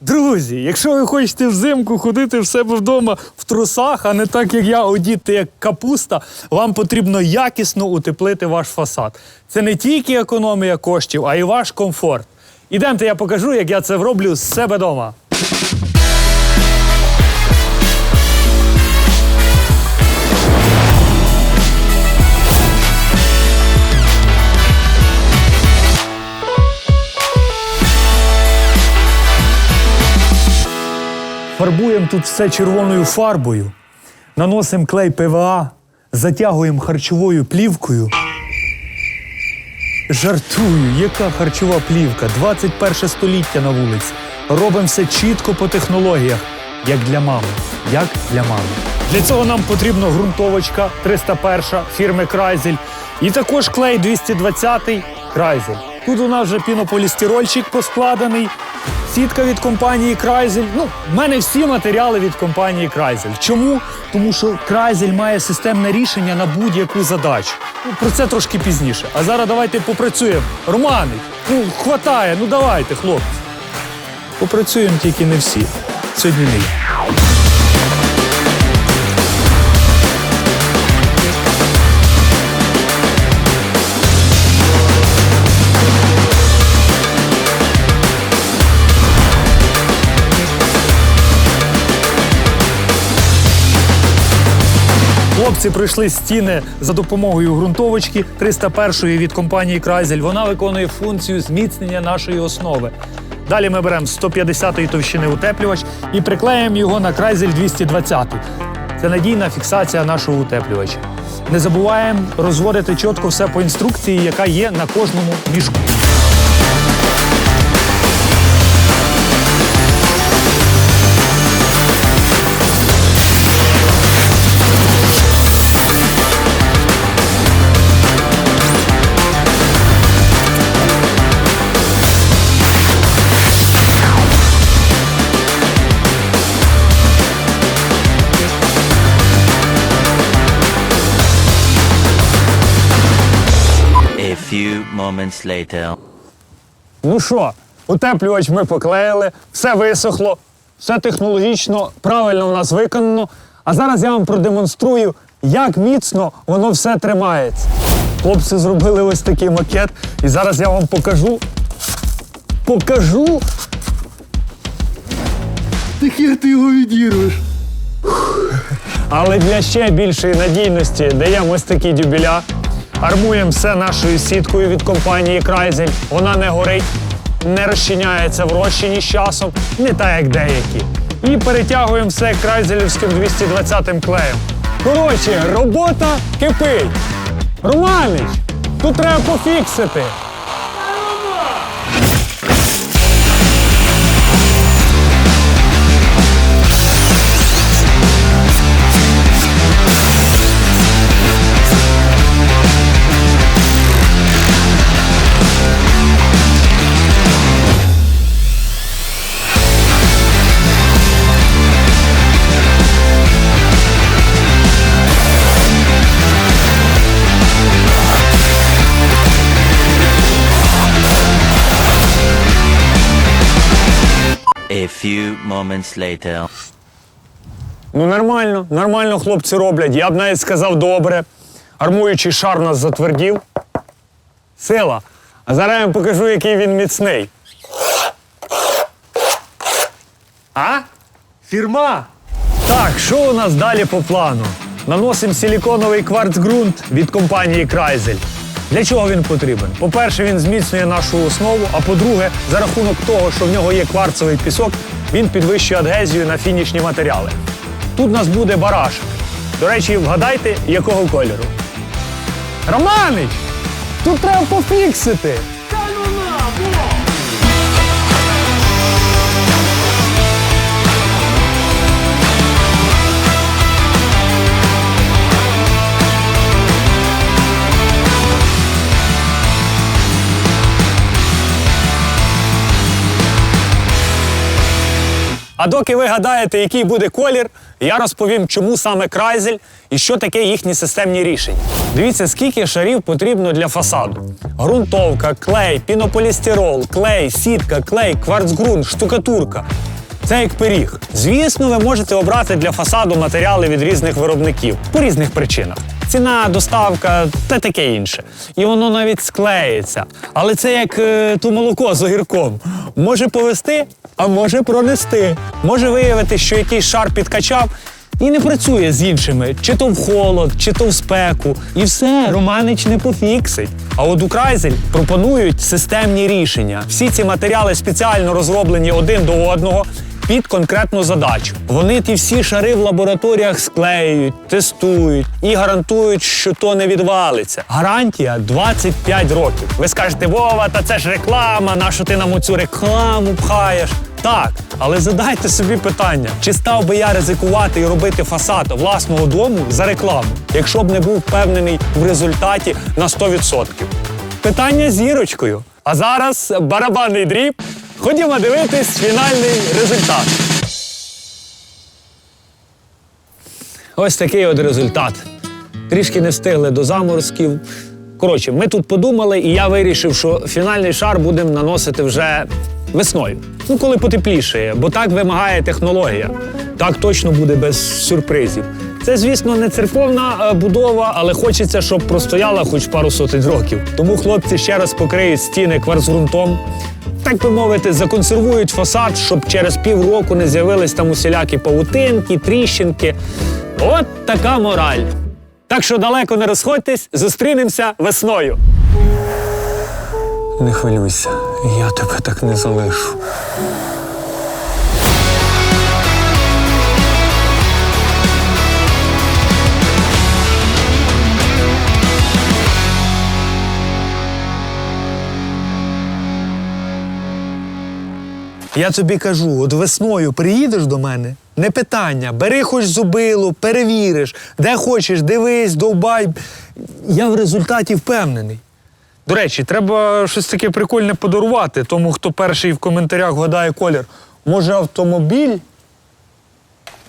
Друзі, якщо ви хочете взимку ходити в себе вдома в трусах, а не так, як я одіти як капуста, вам потрібно якісно утеплити ваш фасад. Це не тільки економія коштів, а й ваш комфорт. Ідемте, я покажу, як я це роблю з себе вдома. Фарбуємо тут все червоною фарбою, наносимо клей ПВА, затягуємо харчовою плівкою. Жартую, яка харчова плівка, 21 століття на вулиці. Робимо все чітко по технологіях, як для мами. Як для мами. Для цього нам потрібна ґрунтовочка 301 фірми Крайзель. І також клей 220 Крайзель. Тут у нас вже пінополістирольчик поскладений, сітка від компанії Крайзель. Ну, в мене всі матеріали від компанії Крайзель. Чому? Тому що Крайзель має системне рішення на будь-яку задачу. Ну, про це трошки пізніше. А зараз давайте попрацюємо. Романи, ну хватає, ну давайте, хлопці. Попрацюємо тільки не всі. Сьогодні не я. Хлопці пройшли стіни за допомогою ґрунтовочки 301 від компанії Крайзель. Вона виконує функцію зміцнення нашої основи. Далі ми беремо 150 товщини утеплювач і приклеїмо його на Крайзель 220. Це надійна фіксація нашого утеплювача. Не забуваємо розводити чітко все по інструкції, яка є на кожному мішку. Moments later. Ну що, утеплювач ми поклеїли, все висохло, все технологічно, правильно у нас виконано. А зараз я вам продемонструю, як міцно воно все тримається. Хлопці зробили ось такий макет, і зараз я вам покажу. Покажу. Так як ти його відірвеш? Але для ще більшої надійності даємо ось такі дюбеля. Армуємо все нашою сіткою від компанії Крайзель. Вона не горить, не розчиняється в розчині з часом, не так як деякі. І перетягуємо все крайзелівським 220 клеєм. Коротше, робота кипить. Романич, тут треба пофіксити. Few moments later. Ну, нормально, нормально хлопці роблять. Я б навіть сказав добре. Армуючий шар нас затвердів. Сила. А зараз я вам покажу, який він міцний. А? Фірма. Так, що у нас далі по плану? Наносимо силіконовий кварцґрунт від компанії Крайзель. Для чого він потрібен? По-перше, він зміцнює нашу основу, а по-друге, за рахунок того, що в нього є кварцевий пісок, він підвищує адгезію на фінішні матеріали. Тут у нас буде барашок. До речі, вгадайте, якого кольору. Романич! Тут треба пофіксити. А доки ви гадаєте, який буде колір, Я розповім, чому саме Крайзель і що таке їхні системні рішення. Дивіться, скільки шарів потрібно для фасаду: ґрунтовка, клей, пінополістирол, клей, сітка, клей, кварцґрунт, штукатурка. Це як пиріг. Звісно, ви можете обрати для фасаду матеріали від різних виробників по різних причинах. Ціна, доставка та таке інше. І воно навіть склеїться. Але це як е, то молоко з огірком. Може повести, а може пронести. Може виявити, що якийсь шар підкачав і не працює з іншими, чи то в холод, чи то в спеку. І все, Романич не пофіксить. А от у Крайзель пропонують системні рішення. Всі ці матеріали спеціально розроблені один до одного. Під конкретну задачу. Вони ті всі шари в лабораторіях склеюють, тестують і гарантують, що то не відвалиться. Гарантія 25 років. Ви скажете, Вова, та це ж реклама, нащо ти нам оцю рекламу пхаєш? Так, але задайте собі питання, чи став би я ризикувати і робити фасад власного дому за рекламу, якщо б не був впевнений в результаті на 100%? Питання зірочкою. А зараз барабанний дріб. Ходімо дивитись фінальний результат. Ось такий от результат. Трішки не встигли до заморозків. Коротше, ми тут подумали, і я вирішив, що фінальний шар будемо наносити вже весною. Ну, коли потеплішає, бо так вимагає технологія. Так точно буде без сюрпризів. Це, звісно, не церковна е, будова, але хочеться, щоб простояла хоч пару сотень років. Тому хлопці ще раз покриють стіни кварцґрунтом, так би мовити, законсервують фасад, щоб через півроку не з'явились там усілякі павутинки, тріщинки. От така мораль. Так що далеко не розходьтесь, зустрінемося весною. Не хвилюйся, я тебе так не залишу. Я тобі кажу, от весною приїдеш до мене, не питання, бери хоч зубило, перевіриш, де хочеш, дивись, довбай. Я в результаті впевнений. До речі, треба щось таке прикольне подарувати тому, хто перший в коментарях гадає колір. Може, автомобіль